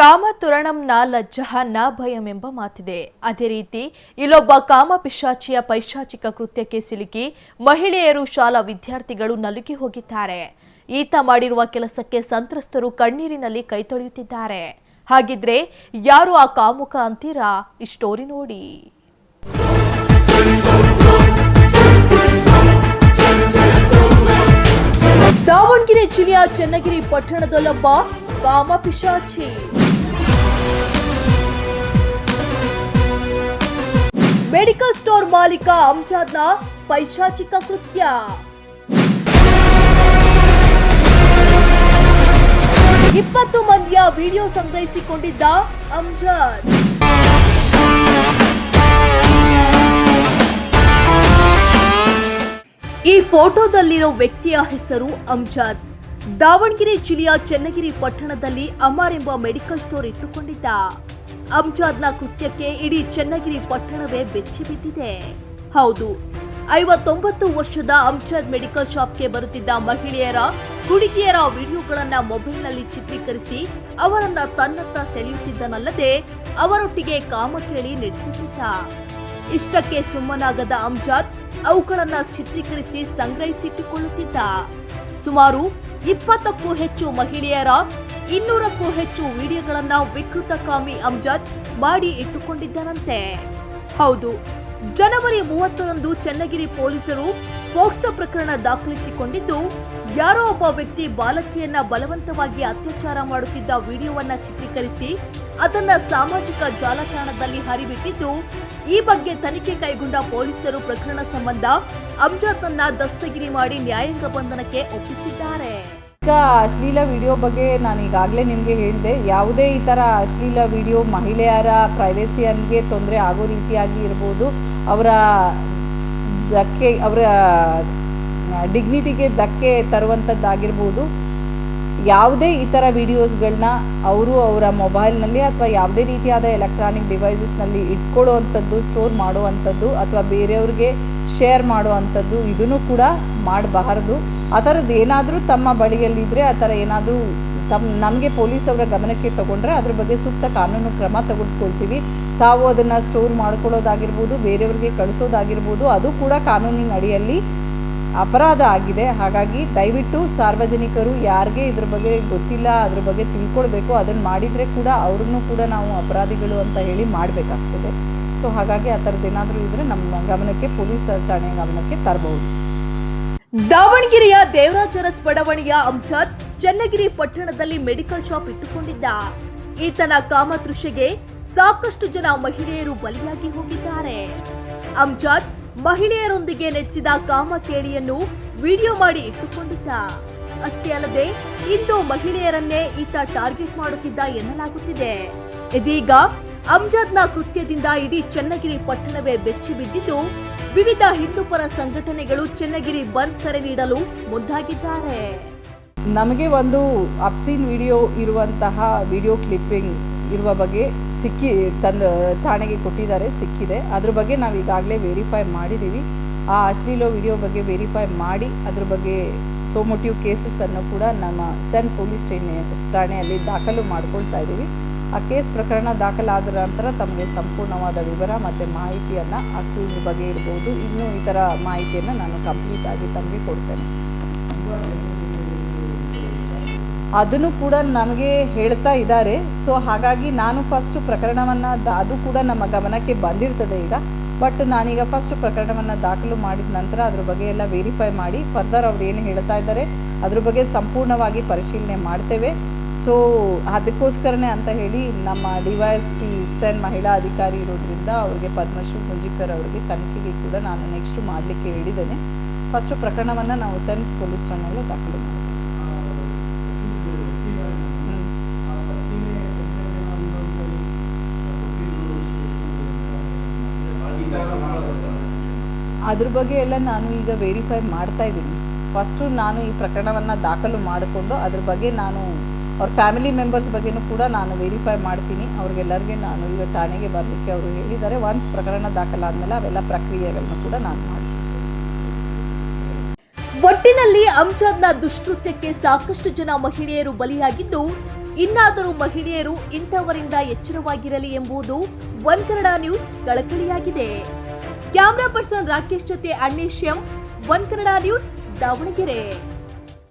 ಕಾಮತುರಣಂ ನ ಲಜ್ಜಃ ನ ಭಯಂ ಎಂಬ ಮಾತಿದೆ. ಅದೇ ರೀತಿ ಇಲ್ಲೊಬ್ಬ ಕಾಮ ಪಿಶಾಚಿಯ ಪೈಶಾಚಿಕ ಕೃತ್ಯಕ್ಕೆ ಸಿಲುಕಿ ಮಹಿಳೆಯರು ಶಾಲಾ ವಿದ್ಯಾರ್ಥಿಗಳು ನಲುಗಿ ಹೋಗಿದ್ದಾರೆ. ಈತ ಮಾಡಿರುವ ಕೆಲಸಕ್ಕೆ ಸಂತ್ರಸ್ತರು ಕಣ್ಣೀರಿನಲ್ಲಿ ಕೈ ತೊಳೆಯುತ್ತಿದ್ದಾರೆ. ಹಾಗಿದ್ರೆ ಯಾರು ಆ ಕಾಮುಕ ಅಂತೀರಾ? ಈ ಸ್ಟೋರಿ ನೋಡಿ. ದಾವಣಗೆರೆ ಜಿಲ್ಲೆಯ ಚನ್ನಗಿರಿ ಪಟ್ಟಣದಲ್ಲೊಬ್ಬ ಕಾಮ ಪಿಶಾಚಿ ಮೆಡಿಕಲ್ ಸ್ಟೋರ್ ಮಾಲೀಕ ಅಂಜಾದ್ನ ಪೈಶಾಚಿಕ ಕೃತ್ಯ. ಇಪ್ಪತ್ತು ಮಂದಿಯ ವಿಡಿಯೋ ಸಂಗ್ರಹಿಸಿಕೊಂಡಿದ್ದ ಅಂಜಾದ್ ಈ ಫೋಟೋದಲ್ಲಿರೋ ವ್ಯಕ್ತಿಯ ಹೆಸರು ಅಂಜಾದ್ ದಾವಣಗೆರೆ ಜಿಲ್ಲೆಯ ಚನ್ನಗಿರಿ ಪಟ್ಟಣದಲ್ಲಿ ಅಮರ್ ಎಂಬ ಮೆಡಿಕಲ್ ಸ್ಟೋರ್ ಇಟ್ಟುಕೊಂಡಿದ್ದ. ಅಂಜಾದ್ನ ಕೃತ್ಯಕ್ಕೆ ಇಡೀ ಚನ್ನಗಿರಿ ಪಟ್ಟಣವೇ ಬೆಚ್ಚಿ ಬಿದ್ದಿದೆ. ಹೌದು, ಐವತ್ತೊಂಬತ್ತು ವರ್ಷದ ಅಂಜಾದ್ ಮೆಡಿಕಲ್ ಶಾಪ್ಗೆ ಬರುತ್ತಿದ್ದ ಮಹಿಳೆಯರ, ಹುಡುಗಿಯರ ವಿಡಿಯೋಗಳನ್ನ ಮೊಬೈಲ್ನಲ್ಲಿ ಚಿತ್ರೀಕರಿಸಿ ಅವರನ್ನ ತನ್ನತ್ತ ಸೆಳೆಯುತ್ತಿದ್ದನಲ್ಲದೆ ಅವರೊಟ್ಟಿಗೆ ಕಾಮ ಕೇಳಿ ನಡೆಸುತ್ತಿದ್ದ. ಇಷ್ಟಕ್ಕೆ ಸುಮ್ಮನಾಗದ ಅಂಜಾದ್ ಅವುಗಳನ್ನ ಚಿತ್ರೀಕರಿಸಿ ಸಂಗ್ರಹಿಸಿಟ್ಟುಕೊಳ್ಳುತ್ತಿದ್ದ. ಸುಮಾರು ಇಪ್ಪತ್ತಕ್ಕೂ ಹೆಚ್ಚು ಮಹಿಳೆಯರ ಇನ್ನೂರಕ್ಕೂ ಹೆಚ್ಚು ವಿಡಿಯೋಗಳನ್ನ ವಿಕೃತಕಾಮಿ ಅಮ್ಜದ್ ಮಾಡಿ ಇಟ್ಟುಕೊಂಡಿದ್ದರಂತೆ. ಹೌದು ಜನವರಿ ಮೂವತ್ತರಂದು ಚನ್ನಗಿರಿ ಪೊಲೀಸರು ಪೋಕ್ಸೋ ಪ್ರಕರಣ ದಾಖಲಿಸಿಕೊಂಡಿದ್ದು, ಯಾರೋ ಒಬ್ಬ ವ್ಯಕ್ತಿ ಬಾಲಕಿಯನ್ನ ಬಲವಂತವಾಗಿ ಅತ್ಯಾಚಾರ ಮಾಡುತ್ತಿದ್ದ ವಿಡಿಯೋವನ್ನ ಚಿತ್ರೀಕರಿಸಿ ಅದನ್ನ ಸಾಮಾಜಿಕ ಜಾಲತಾಣದಲ್ಲಿ ಹರಿಬಿಟ್ಟಿದ್ದು, ಈ ಬಗ್ಗೆ ತನಿಖೆ ಕೈಗೊಂಡ ಪೊಲೀಸರು ಪ್ರಕರಣ ಸಂಬಂಧ ಅಮ್ಜಾದ್ನನ್ನ ದಸ್ತಗಿರಿ ಮಾಡಿ ನ್ಯಾಯಾಂಗ ಬಂಧನಕ್ಕೆ ಒಪ್ಪಿಸಿದ್ದಾರೆ. ಈಗ ಅಶ್ಲೀಲ ವಿಡಿಯೋ ಬಗ್ಗೆ ನಾನು ಈಗಾಗಲೇ ನಿಮಗೆ ಹೇಳಿದೆ, ಯಾವುದೇ ಈ ಥರ ಅಶ್ಲೀಲ ವಿಡಿಯೋ ಮಹಿಳೆಯರ ಪ್ರೈವೇಸಿಯನ್ಗೆ ತೊಂದರೆ ಆಗೋ ರೀತಿಯಾಗಿ ಇರ್ಬೋದು, ಅವರ ಧಕ್ಕೆ ಅವರ ಡಿಗ್ನಿಟಿಗೆ ಧಕ್ಕೆ ತರುವಂಥದ್ದಾಗಿರ್ಬೋದು. ಯಾವುದೇ ಈ ಥರ ವಿಡಿಯೋಸ್ಗಳನ್ನ ಅವರು ಅವರ ಮೊಬೈಲ್ನಲ್ಲಿ ಅಥವಾ ಯಾವುದೇ ರೀತಿಯಾದ ಎಲೆಕ್ಟ್ರಾನಿಕ್ ಡಿವೈಸಸ್ನಲ್ಲಿ ಇಟ್ಕೊಳ್ಳುವಂಥದ್ದು ಸ್ಟೋರ್ ಮಾಡುವಂಥದ್ದು ಅಥವಾ ಬೇರೆಯವ್ರಿಗೆ ಶೇರ್ ಮಾಡುವಂಥದ್ದು, ಇದನ್ನು ಕೂಡ ಮಾಡಬಾರದು. ಆ ಥರದ್ದು ಏನಾದರೂ ತಮ್ಮ ಬಳಿಯಲ್ಲಿದ್ದರೆ ಆ ಥರ ಏನಾದರೂ ತಮ್ಮ ನಮಗೆ ಪೊಲೀಸ್ ಅವರ ಗಮನಕ್ಕೆ ತಗೊಂಡ್ರೆ ಅದ್ರ ಬಗ್ಗೆ ಸೂಕ್ತ ಕಾನೂನು ಕ್ರಮ ತೆಗೆದುಕೊಳ್ತೀವಿ. ತಾವು ಅದನ್ನು ಸ್ಟೋರ್ ಮಾಡ್ಕೊಳ್ಳೋದಾಗಿರ್ಬೋದು, ಬೇರೆಯವ್ರಿಗೆ ಕಳಿಸೋದಾಗಿರ್ಬೋದು, ಅದು ಕೂಡ ಕಾನೂನಿನ ಅಡಿಯಲ್ಲಿ ಅಪರಾಧ ಆಗಿದೆ. ಹಾಗಾಗಿ ದಯವಿಟ್ಟು ಸಾರ್ವಜನಿಕರು ಯಾರಿಗೆ ಇದ್ರ ಬಗ್ಗೆ ಗೊತ್ತಿಲ್ಲ, ಅದ್ರ ಬಗ್ಗೆ ತಿಳ್ಕೊಳ್ಬೇಕು ಅದನ್ನು ಮಾಡಿದರೆ ಕೂಡ ಅವ್ರನ್ನೂ ಕೂಡ ನಾವು ಅಪರಾಧಿಗಳು ಅಂತ ಹೇಳಿ ಮಾಡಬೇಕಾಗ್ತದೆ. ಸೊ, ಹಾಗಾಗಿ ಆ ಥರದ್ದು ಏನಾದರೂ ಇದ್ದರೆ ನಮ್ಮ ಗಮನಕ್ಕೆ, ಪೊಲೀಸ್ ಠಾಣೆ ಗಮನಕ್ಕೆ ತರಬಹುದು ದಾವಣಗೆರೆಯ ದೇವರಾಜರಸ್ ಬಡಾವಣೆಯ ಅಮ್ಜದ್ ಚನ್ನಗಿರಿ ಪಟ್ಟಣದಲ್ಲಿ ಮೆಡಿಕಲ್ ಶಾಪ್ ಇಟ್ಟುಕೊಂಡಿದ್ದ. ಈತನ ಕಾಮತೃಷೆಗೆ ಸಾಕಷ್ಟು ಜನ ಮಹಿಳೆಯರು ಬಲಿಯಾಗಿ ಹೋಗಿದ್ದಾರೆ. ಅಮ್ಜಾದ್ ಮಹಿಳೆಯರೊಂದಿಗೆ ನಡೆಸಿದ ಕಾಮಕೇಳಿಯನ್ನು ವಿಡಿಯೋ ಮಾಡಿ ಇಟ್ಟುಕೊಂಡಿದ್ದ. ಅಷ್ಟೇ ಅಲ್ಲದೆ, ಇಂದು ಮಹಿಳೆಯರನ್ನೇ ಈತ ಟಾರ್ಗೆಟ್ ಮಾಡುತ್ತಿದ್ದ ಎನ್ನಲಾಗುತ್ತಿದೆ. ಇದೀಗ ಅಮ್ಜದ್ನ ಕೃತ್ಯದಿಂದ ಇಡೀ ಚನ್ನಗಿರಿ ಪಟ್ಟಣವೇ ಬೆಚ್ಚಿ ಬಿದ್ದಿದ್ದು ವಿವಿಧ ಹಿಂದೂಪರ ಸಂಘಟನೆಗಳು ಚನ್ನಗಿರಿ ಬಂದ್ ಕರೆ ನೀಡಲು ಮುಂದಾಗಿದ್ದಾರೆ. ನಮಗೆ ಒಂದು ಅಪ್ಸೀನ್ ವಿಡಿಯೋ ಇರುವಂತಹ ವಿಡಿಯೋ ಕ್ಲಿಪ್ಪಿಂಗ್ ಇರುವ ಬಗ್ಗೆ ಸಿಕ್ಕಿ ತಂದು ಠಾಣೆಗೆ ಕೊಟ್ಟಿದ್ದಾರೆ, ಸಿಕ್ಕಿದೆ. ಅದ್ರ ಬಗ್ಗೆ ನಾವು ಈಗಾಗಲೇ ವೆರಿಫೈ ಮಾಡಿದ್ದೀವಿ ಆ ಅಶ್ಲೀಲ ವಿಡಿಯೋ ಬಗ್ಗೆ ವೆರಿಫೈ ಮಾಡಿ, ಅದ್ರ ಬಗ್ಗೆ ಸೋಮೋಟಿವ್ ಕೇಸಸ್ ಅನ್ನು ಕೂಡ ನಮ್ಮ ಸೆನ್ ಪೊಲೀಸ್ ಠಾಣೆ ಠಾಣೆಯಲ್ಲಿ ದಾಖಲು ಮಾಡ್ಕೊಳ್ತಾ ಇದ್ದೀವಿ ಆ ಕೇಸ್ ಪ್ರಕರಣ ದಾಖಲಾದ ನಂತರ ತಮಗೆ ಸಂಪೂರ್ಣವಾದ ವಿವರ ಮತ್ತು ಮಾಹಿತಿಯನ್ನು ಅಕ್ಯೂಸ್ ಬಗ್ಗೆ ಇರ್ಬೋದು. ಇನ್ನೂ ಈ ಥರ ಮಾಹಿತಿಯನ್ನು ನಾನು ಕಂಪ್ಲೀಟ್ ಆಗಿ ತಮಗೆ ಕೊಡ್ತೇನೆ. ಅದನ್ನು ಕೂಡ ನಮಗೆ ಹೇಳ್ತಾ ಇದ್ದಾರೆ. ಸೊ, ಹಾಗಾಗಿ ನಾನು ಫಸ್ಟ್ ಪ್ರಕರಣವನ್ನು ಅದು ಕೂಡ ನಮ್ಮ ಗಮನಕ್ಕೆ ಬಂದಿರ್ತದೆ ಈಗ. ಬಟ್ ನಾನೀಗ ಫಸ್ಟ್ ಪ್ರಕರಣವನ್ನು ದಾಖಲು ಮಾಡಿದ ನಂತರ ಅದ್ರ ಬಗ್ಗೆ ಎಲ್ಲ ವೆರಿಫೈ ಮಾಡಿ ಫರ್ದರ್ ಅವ್ರು ಏನು ಹೇಳ್ತಾ ಇದ್ದಾರೆ, ಅದ್ರ ಬಗ್ಗೆ ಸಂಪೂರ್ಣವಾಗಿ ಪರಿಶೀಲನೆ ಮಾಡ್ತೇವೆ. ಸೊ ಅದಕ್ಕೋಸ್ಕರನೇ ಅಂತ ಹೇಳಿ ನಮ್ಮ D Y S P CEN ಮಹಿಳಾ ಅಧಿಕಾರಿ ಇರೋದ್ರಿಂದ ಅವರಿಗೆ ಪದ್ಮಶ್ರೀ ಕುಂಜಿಕರ್ ಅವರಿಗೆ ತನಿಖೆಗೆ ಕೂಡ ನಾನು ನೆಕ್ಸ್ಟ್ ಮಾಡಲಿಕ್ಕೆ ಹೇಳಿದ್ದೇನೆ. ಫಸ್ಟು ಪ್ರಕರಣವನ್ನು ನಾವು ಸೆನ್ಸ್ ಪೊಲೀಸ್ ಠಾಣೆಯಲ್ಲೇ ದಾಖಲು ಅದ್ರ ಬಗ್ಗೆ ಎಲ್ಲ ನಾನು ಈಗ ವೆರಿಫೈ ಮಾಡ್ತಾ ಇದ್ದೀನಿ. ಫಸ್ಟು ನಾನು ಈ ಪ್ರಕರಣವನ್ನು ದಾಖಲು ಮಾಡಿಕೊಂಡು ಅದ್ರ ಬಗ್ಗೆ ನಾನು ಅವ್ರ ಫ್ಯಾಮಿಲಿ ಮೆಂಬರ್ಸ್ ಬಗ್ಗೆನೂ ಕೂಡ ನಾನು ವೆರಿಫೈ ಮಾಡ್ತೀನಿ. ಅವ್ರಿಗೆಲ್ಲರಿಗೆ ನಾನು ಈಗ ಠಾಣೆಗೆ ಬರಲಿಕ್ಕೆ ಅವರು ಹೇಳಿದ್ದಾರೆ. ಒನ್ಸ್ ಪ್ರಕರಣ ದಾಖಲಾದ್ಮೇಲೆ ಅವೆಲ್ಲ ಪ್ರಕ್ರಿಯೆಗಳನ್ನು ಕೂಡ ನಾನು ಮಾಡ್ತೀನಿ. ಒಟ್ಟಿನಲ್ಲಿ ಅಂಜಾದ್ನ ದುಷ್ಕೃತ್ಯಕ್ಕೆ ಸಾಕಷ್ಟು ಜನ ಮಹಿಳೆಯರು ಬಲಿಯಾಗಿದ್ದು, ಇನ್ನಾದರೂ ಮಹಿಳೆಯರು ಇಂಥವರಿಂದ ಎಚ್ಚರವಾಗಿರಲಿ ಎಂಬುದು ಒನ್ ಕನ್ನಡ ನ್ಯೂಸ್ ಕಳಕಳಿಯಾಗಿದೆ. ಕ್ಯಾಮ್ರಾ ಪರ್ಸನ್ ರಾಕೇಶ್ ಜೊತೆ Annesh M one Kannada news Davanagere.